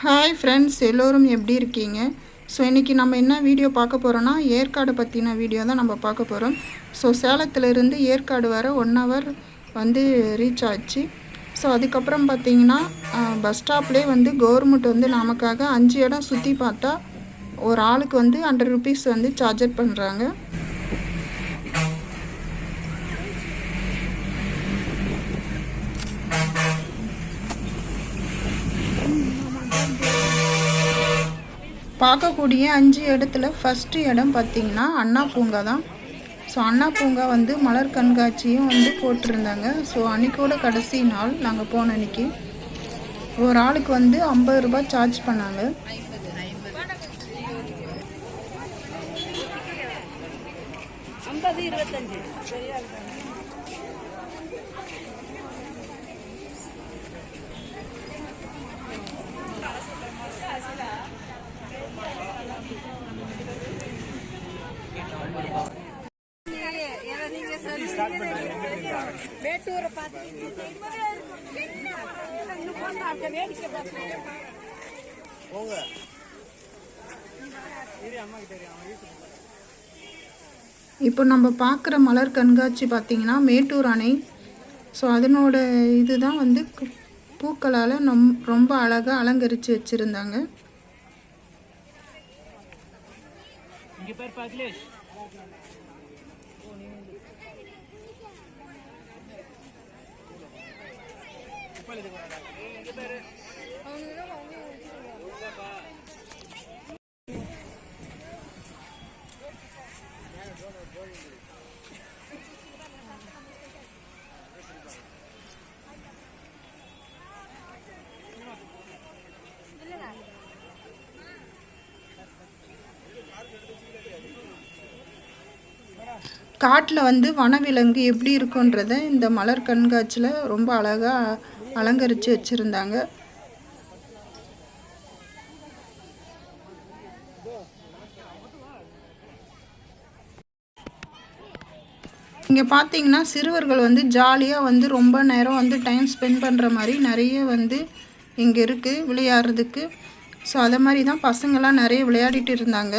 Hi friends எல்லோரும் எப்படி இருக்கீங்க? ஸோ இன்றைக்கி நம்ம என்ன வீடியோ பார்க்க போகிறோன்னா ஏற்காடு பற்றின வீடியோ தான் நம்ம பார்க்க போகிறோம் ஸோ சேலத்துலேருந்து ஏற்காடு வர ஒன் ஹவர் வந்து ரீச் ஆச்சு. ஸோ அதுக்கப்புறம் பார்த்திங்கன்னா பஸ் ஸ்டாப்லேயே வந்து கவர்மெண்ட் வந்து நமக்காக அஞ்சு இடம் சுற்றி பார்த்தா ஒரு ஆளுக்கு வந்து ஹண்ட்ரட் ருபீஸ் வந்து சார்ஜர் பண்ணுறாங்க. பார்க்கக்கூடிய அஞ்சு இடத்துல ஃபஸ்ட்டு இடம் பார்த்திங்கன்னா அண்ணா பூங்கா தான். ஸோ அண்ணா பூங்கா வந்து மலர் கண்காட்சியும் வந்து போட்டிருந்தாங்க. ஸோ அன்றைக்கோட கடைசி நாள் நாங்கள் போன அன்றைக்கி ஒரு ஆளுக்கு வந்து ஐம்பது ரூபாய் சார்ஜ் பண்ணாங்க. ஐம்பது இருபத்தஞ்சு. மேட்டூரை பார்த்து வேடிக்கை பார்த்து இப்போ நம்ம பார்க்குற மலர் கண்காட்சி பார்த்திங்கன்னா மேட்டூர் அணை. ஸோ அதனோட இதுதான் வந்து பூக்களால் நம் ரொம்ப அழகாக அலங்கரித்து வச்சுருந்தாங்க. காட்டில் வந்து வனவிலங்கு எப்படி இருக்குன்றத இந்த மலர் கண்காட்சியில் ரொம்ப அழகாக அலங்கரித்து வச்சுருந்தாங்க. இங்கே பார்த்தீங்கன்னா சிறுவர்கள் வந்து ஜாலியாக வந்து ரொம்ப நேரம் வந்து டைம் ஸ்பெண்ட் பண்ணுற மாதிரி நிறைய வந்து இங்கே இருக்குது விளையாடுறதுக்கு. ஸோ அதை மாதிரி தான் பசங்கள்லாம் நிறைய விளையாடிட்டு இருந்தாங்க.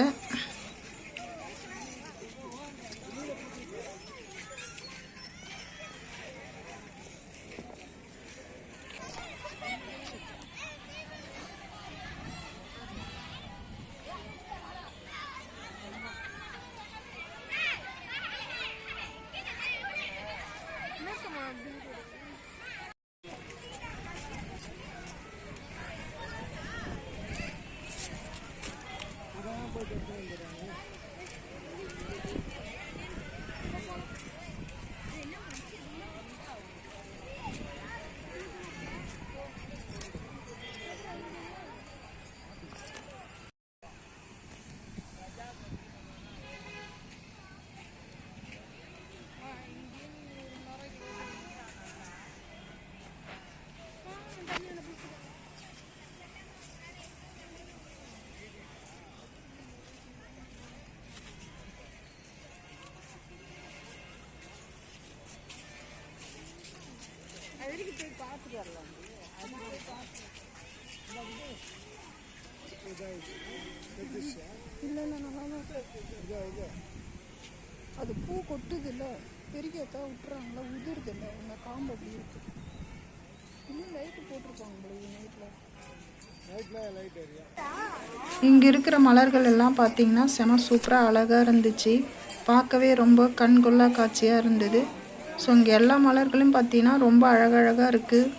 இல்லை இல்லை நல்லா அது பூ கொட்டுது இல்லை பெருகத்தா விட்டுறாங்களா உதிருது இல்லை இந்த காம்பு அப்படி இருக்கு. இன்னும் லைட்டு போட்டிருப்பாங்க போல நைட்டில் இங்கே இருக்கிற மலர்கள் எல்லாம் பார்த்தீங்கன்னா செம சூப்பராக அழகாக இருந்துச்சு. பார்க்கவே ரொம்ப கண்கொள்ளா காட்சியாக இருந்தது. ஸோ இங்கே எல்லா மலர்களும் பார்த்தீங்கன்னா ரொம்ப அழகழகாக இருக்குது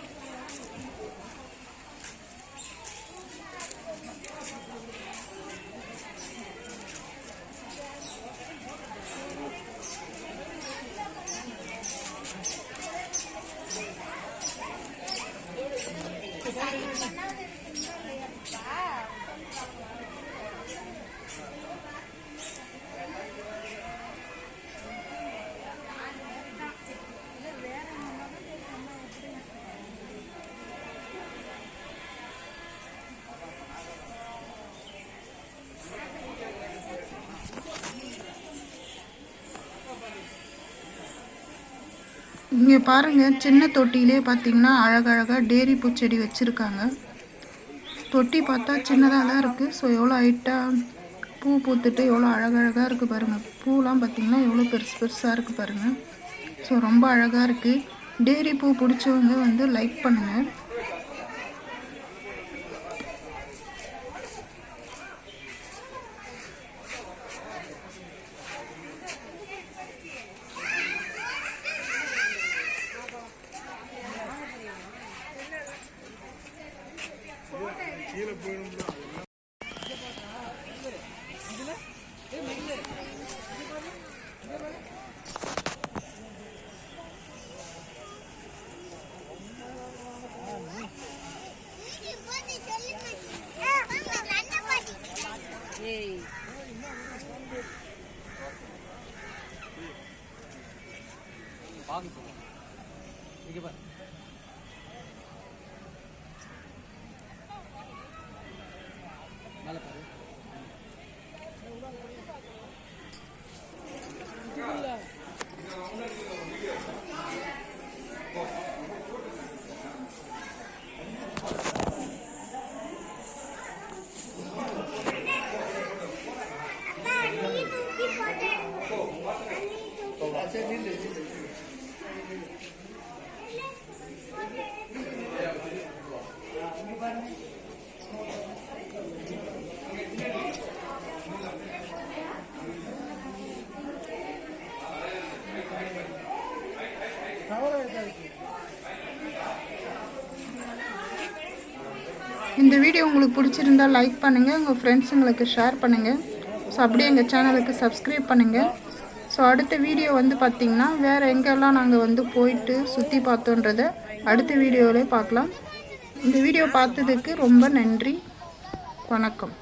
இங்கே பாருங்க சின்ன தொட்டியிலே பார்த்தீங்கன்னா அழகழகாக டேரி பூச்செடி வச்சுருக்காங்க. தொட்டி பார்த்தா சின்னதாக தான் இருக்குது ஸோ எவ்வளோ ஹைட்டாக பூ பூத்துட்டு எவ்வளோ அழகழகாக இருக்குது பாருங்கள் பூலாம் பார்த்திங்கன்னா எவ்வளோ பெருசு பெருசாக இருக்குது பாருங்கள் ஸோ ரொம்ப அழகாக இருக்குது டேரி பூ பிடிச்சவங்க வந்து லைக் பண்ணுங்கள் 망했어. 여기 봐. இந்த வீடியோ உங்களுக்கு பிடிச்சிருந்தா லைக் பண்ணுங்கள் உங்கள் ஃப்ரெண்ட்ஸுங்களுக்கு ஷேர் பண்ணுங்கள் ஸோ அப்படியே எங்கள் சேனலுக்கு சப்ஸ்கிரைப் பண்ணுங்கள் ஸோ அடுத்த வீடியோ வந்து பார்த்திங்கன்னா வேறு எங்கெல்லாம் நாங்கள் வந்து போயிட்டு சுற்றி பார்த்தோன்றதை அடுத்த வீடியோவிலே பார்க்கலாம். இந்த வீடியோ பார்த்ததுக்கு ரொம்ப நன்றி. வணக்கம்.